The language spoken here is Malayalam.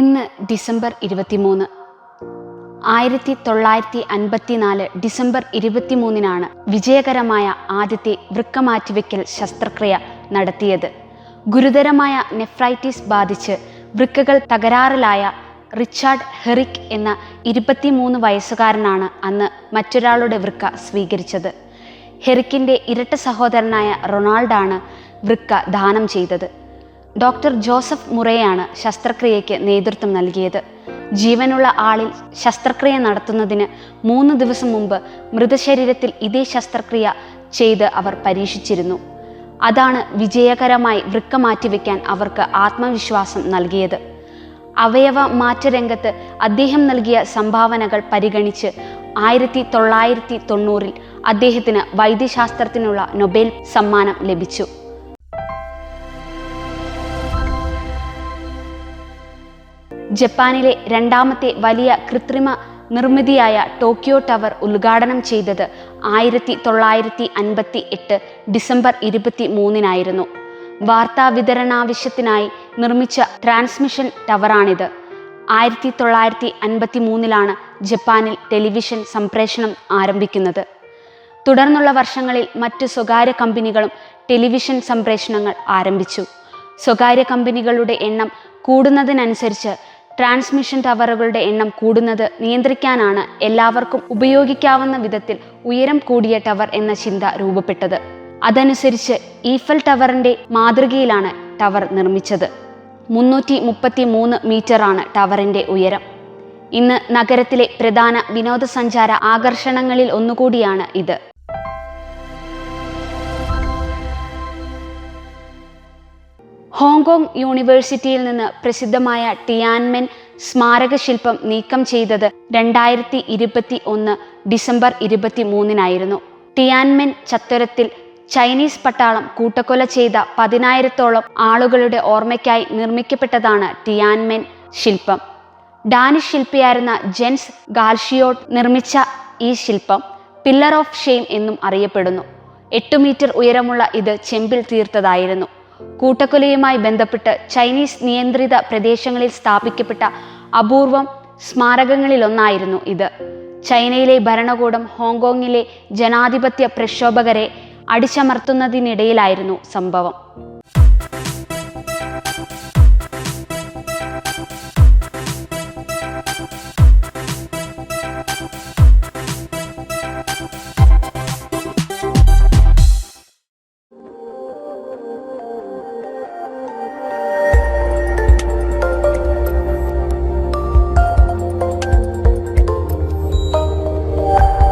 ഇന്ന് ഡിസംബർ ഇരുപത്തിമൂന്ന്. ആയിരത്തി തൊള്ളായിരത്തി അൻപത്തിനാല് ഡിസംബർ ഇരുപത്തിമൂന്നിനാണ് വിജയകരമായ ആദ്യത്തെ വൃക്ക മാറ്റിവെക്കൽ ശസ്ത്രക്രിയ നടത്തിയത്. ഗുരുതരമായ നെഫ്രൈറ്റിസ് ബാധിച്ച് വൃക്കകൾ തകരാറിലായ റിച്ചാർഡ് ഹെറിക് എന്ന ഇരുപത്തിമൂന്ന് വയസ്സുകാരനാണ് അന്ന് മറ്റൊരാളുടെ വൃക്ക സ്വീകരിച്ചത്. ഹെറിക്കിന്റെ ഇരട്ട സഹോദരനായ റൊണാൾഡാണ് വൃക്ക ദാനം ചെയ്തത്. ഡോക്ടർ ജോസഫ് മുറയാണ് ശസ്ത്രക്രിയയ്ക്ക് നേതൃത്വം നൽകിയത്. ജീവനുള്ള ആളിൽ ശസ്ത്രക്രിയ നടത്തുന്നതിന് മൂന്ന് ദിവസം മുമ്പ് മൃതശരീരത്തിൽ ഇതേ ശസ്ത്രക്രിയ ചെയ്ത് അവർ പരീക്ഷിച്ചിരുന്നു. അതാണ് വിജയകരമായി വൃക്ക മാറ്റിവെക്കാൻ അവർക്ക് ആത്മവിശ്വാസം നൽകിയത്. അവയവ മാറ്റരംഗത്ത് അദ്ദേഹം നൽകിയ സംഭാവനകൾ പരിഗണിച്ച് ആയിരത്തി തൊള്ളായിരത്തി തൊണ്ണൂറിൽ അദ്ദേഹത്തിന് വൈദ്യശാസ്ത്രത്തിനുള്ള നൊബേൽ സമ്മാനം ലഭിച്ചു. ജപ്പാനിലെ രണ്ടാമത്തെ വലിയ കൃത്രിമ നിർമ്മിതിയായ ടോക്കിയോ ടവർ ഉദ്ഘാടനം ചെയ്തത് ആയിരത്തി തൊള്ളായിരത്തി അൻപത്തി എട്ട് ഡിസംബർ ഇരുപത്തി മൂന്നിനായിരുന്നു വാർത്താ വിതരണാവശ്യത്തിനായി നിർമ്മിച്ച ട്രാൻസ്മിഷൻ ടവറാണിത്. ആയിരത്തി തൊള്ളായിരത്തി അൻപത്തി മൂന്നിലാണ് ജപ്പാനിൽ ടെലിവിഷൻ സംപ്രേഷണം ആരംഭിക്കുന്നത്. തുടർന്നുള്ള വർഷങ്ങളിൽ മറ്റ് സ്വകാര്യ കമ്പനികളും ടെലിവിഷൻ സംപ്രേഷണങ്ങൾ ആരംഭിച്ചു. സ്വകാര്യ കമ്പനികളുടെ എണ്ണം കൂടുന്നതിനനുസരിച്ച് ട്രാൻസ്മിഷൻ ടവറുകളുടെ എണ്ണം കൂടുന്നത് നിയന്ത്രിക്കാനാണ് എല്ലാവർക്കും ഉപയോഗിക്കാവുന്ന വിധത്തിൽ ഉയരം കൂടിയ ടവർ എന്ന ചിന്ത രൂപപ്പെട്ടത്. അതനുസരിച്ച് ഈഫൽ ടവറിന്റെ മാതൃകയിലാണ് ടവർ നിർമ്മിച്ചത്. മുന്നൂറ്റി മുപ്പത്തി മൂന്ന് മീറ്ററാണ് ടവറിന്റെ ഉയരം. ഇന്ന് നഗരത്തിലെ പ്രധാന വിനോദസഞ്ചാര ആകർഷണങ്ങളിൽ ഒന്നുകൂടിയാണ് ഇത്. ഹോങ്കോങ് യൂണിവേഴ്സിറ്റിയിൽ നിന്ന് പ്രസിദ്ധമായ ടിയാൻമെൻ സ്മാരക ശില്പം നീക്കം ചെയ്തത് രണ്ടായിരത്തി ഇരുപത്തി ഒന്ന് ഡിസംബർ ഇരുപത്തി മൂന്നിനായിരുന്നു ടിയാൻമെൻ ചത്വരത്തിൽ ചൈനീസ് പട്ടാളം കൂട്ടക്കൊല ചെയ്ത പതിനായിരത്തോളം ആളുകളുടെ ഓർമ്മയ്ക്കായി നിർമ്മിക്കപ്പെട്ടതാണ് ടിയാൻമെൻ ശില്പം. ഡാനിഷ് ശില്പിയായിരുന്ന ജെൻസ് ഗാൽഷിയോട്ട് നിർമ്മിച്ച ഈ ശില്പം പില്ലർ ഓഫ് ഷെയിം എന്നും അറിയപ്പെടുന്നു. എട്ട് മീറ്റർ ഉയരമുള്ള ഇത് ചെമ്പിൽ തീർത്തതായിരുന്നു. കൂട്ടക്കൊലയുമായി ബന്ധപ്പെട്ട് ചൈനീസ് നിയന്ത്രിത പ്രദേശങ്ങളിൽ സ്ഥാപിക്കപ്പെട്ട അപൂർവം സ്മാരകങ്ങളിലൊന്നായിരുന്നു ഇത്. ചൈനയിലെ ഭരണകൂടം ഹോങ്കോങ്ങിലെ ജനാധിപത്യ പ്രക്ഷോഭകരെ അടിച്ചമർത്തുന്നതിനിടയിലായിരുന്നു സംഭവം.